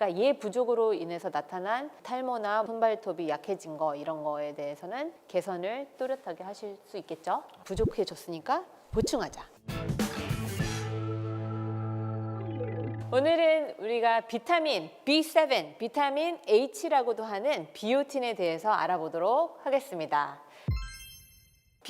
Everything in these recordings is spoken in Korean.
그러니까 얘 부족으로 인해서 나타난 탈모나 손발톱이 약해진 거 이런 거에 대해서는 개선을 또렷하게 하실 수 있겠죠. 부족해졌으니까 보충하자. 오늘은 우리가 비타민 B7, 비타민 H라고도 하는 비오틴에 대해서 알아보도록 하겠습니다.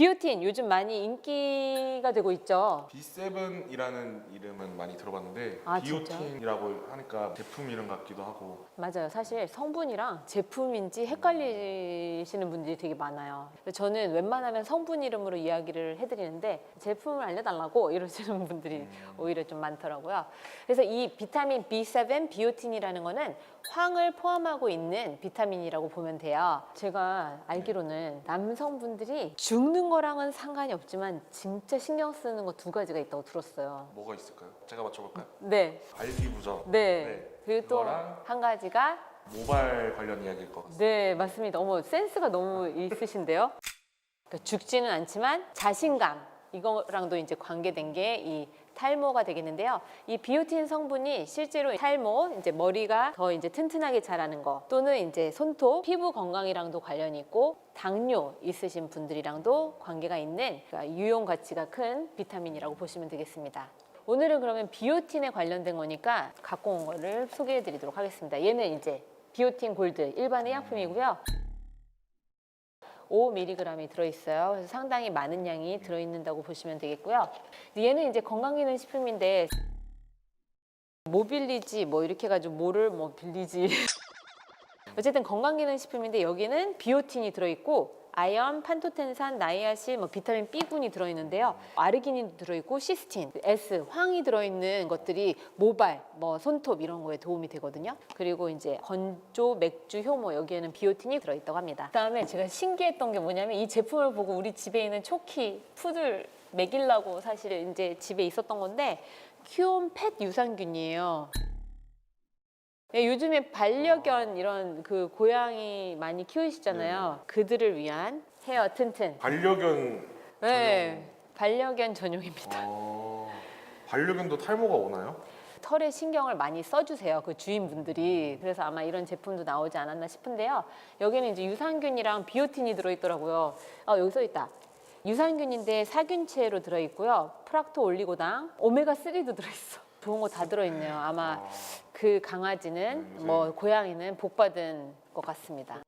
비오틴 요즘 많이 인기가 되고 있죠. B7이라는 이름은 많이 들어봤는데 아, 진짜? 비오틴이라고 하니까 제품 이름 같기도 하고 맞아요. 사실 성분이랑 제품인지 헷갈리시는 분들이 되게 많아요. 저는 웬만하면 성분 이름으로 이야기를 해드리는데 제품을 알려달라고 이러시는 분들이 오히려 좀 많더라고요. 그래서 이 비타민 B7 비오틴이라는 거는 황을 포함하고 있는 비타민이라고 보면 돼요. 제가 알기로는 남성분들이 죽는 거랑은 상관이 없지만 진짜 신경 쓰는 거 두 가지가 있다고 들었어요. 뭐가 있을까요? 제가 맞춰볼까요? 네. 발기부전 네. 그리고 또 그거랑 한 가지가 모발 관련 이야기일 것 같습니다. 네, 맞습니다. 어머, 센스가 너무 있으신데요. 그러니까 죽지는 않지만 자신감 이거랑도 이제 관계된 게 이 탈모가 되겠는데요. 이 비오틴 성분이 실제로 탈모, 이제 머리가 더 이제 튼튼하게 자라는 거, 또는 이제 손톱, 피부 건강이랑도 관련이 있고 당뇨 있으신 분들이랑도 관계가 있는 그러니까 유용 가치가 큰 비타민이라고 보시면 되겠습니다. 오늘은 그러면 비오틴에 관련된 거니까 갖고 온 거를 소개해 드리도록 하겠습니다. 얘는 이제 비오틴 골드 일반 의 약품이고요. 5mg이 들어있어요. 그래서 상당히 많은 양이 들어있는다고 보시면 되겠고요. 얘는 이제 건강기능 식품인데 모빌리지 뭐 이렇게 해가지고 뭐를 뭐 빌리지 어쨌든 건강기능식품인데 여기는 비오틴이 들어있고 아연, 판토텐산, 나이아신, 뭐 비타민 B군이 들어있는데요. 아르기닌도 들어있고 시스틴, S, 황이 들어있는 것들이 모발, 뭐 손톱 이런 거에 도움이 되거든요. 그리고 이제 건조, 맥주, 효모 여기에는 비오틴이 들어있다고 합니다. 그다음에 제가 신기했던 게 뭐냐면 이 제품을 보고 우리 집에 있는 초키, 푸들 먹이려고 사실 이제 집에 있었던 건데 키온 펫 유산균이에요. 네, 요즘에 반려견 이런 그 고양이 많이 키우시잖아요. 그들을 위한 헤어 튼튼. 반려견 네, 반려견 전용입니다. 어... 반려견도 탈모가 오나요? 털에 신경을 많이 써주세요. 그 주인분들이. 그래서 아마 이런 제품도 나오지 않았나 싶은데요. 여기는 이제 유산균이랑 비오틴이 들어있더라고요. 어, 여기 써 있다. 유산균인데 사균체로 들어있고요. 프락토 올리고당, 오메가 3도 들어있어. 좋은 거 다 들어있네요. 아마 아, 그 강아지는 음, 뭐 고양이는 복 받은 것 같습니다.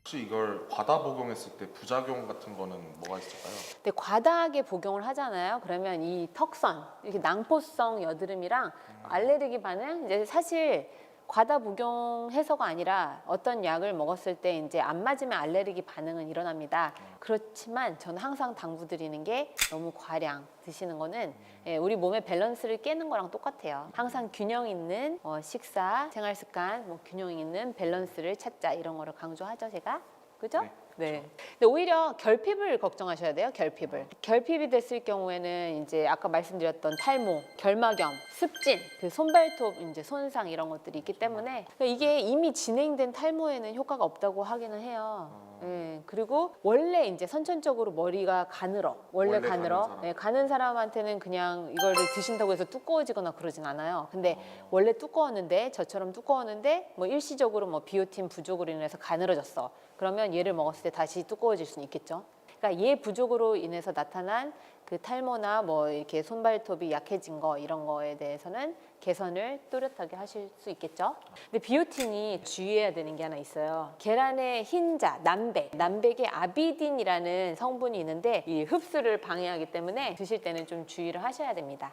혹시 이걸 과다 복용했을 때 부작용 같은 거는 뭐가 있을까요? 근데 과다하게 복용을 하잖아요. 그러면 이 턱선, 이렇게 낭포성 여드름이랑 알레르기 반응, 이제 사실 과다 복용해서가 아니라 어떤 약을 먹었을 때 이제 안 맞으면 알레르기 반응은 일어납니다. 그렇지만 저는 항상 당부드리는 게 너무 과량 드시는 거는 예, 우리 몸의 밸런스를 깨는 거랑 똑같아요. 항상 균형 있는 어, 식사, 생활 습관, 뭐 균형 있는 밸런스를 찾자 이런 거를 강조하죠, 제가. 그죠? 네, 네. 근데 오히려 결핍을 걱정하셔야 돼요. 결핍을. 결핍이 됐을 경우에는 이제 아까 말씀드렸던 탈모, 결막염, 습진, 그 손발톱 이제 손상 이런 것들이 있기 때문에 그러니까 이게 이미 진행된 탈모에는 효과가 없다고 하기는 해요. 예. 그리고 원래 이제 선천적으로 머리가 가늘어. 원래, 원래 가는 가늘어. 사람. 예, 가는 사람한테는 그냥 이거를 드신다고 해서 두꺼워지거나 그러진 않아요. 근데 원래 두꺼웠는데 저처럼 두꺼웠는데 뭐 일시적으로 뭐 비오틴 부족으로 인해서 가늘어졌어. 그러면 얘를 먹었을 때 다시 두꺼워질 수는 있겠죠. 그러니까 얘 부족으로 인해서 나타난 그 탈모나 뭐 이렇게 손발톱이 약해진 거 이런 거에 대해서는 개선을 또렷하게 하실 수 있겠죠. 근데 비오틴이 주의해야 되는 게 하나 있어요. 계란의 흰자, 남백, 남백에 아비딘이라는 성분이 있는데 이 흡수를 방해하기 때문에 드실 때는 좀 주의를 하셔야 됩니다.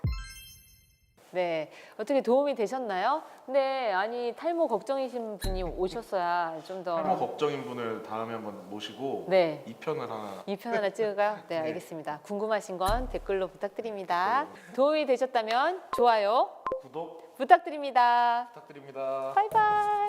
네, 어떻게 도움이 되셨나요? 근데 아니 탈모 걱정이신 분이 오셨어야 좀 더. 탈모 걱정인 분을 다음에 한번 모시고 네. 2편을 하나 2편 하나 찍을까요? 네, 네. 알겠습니다. 궁금하신 건 댓글로 부탁드립니다. 도움이 되셨다면 좋아요 구독 부탁드립니다. 부탁드립니다. 바이바이.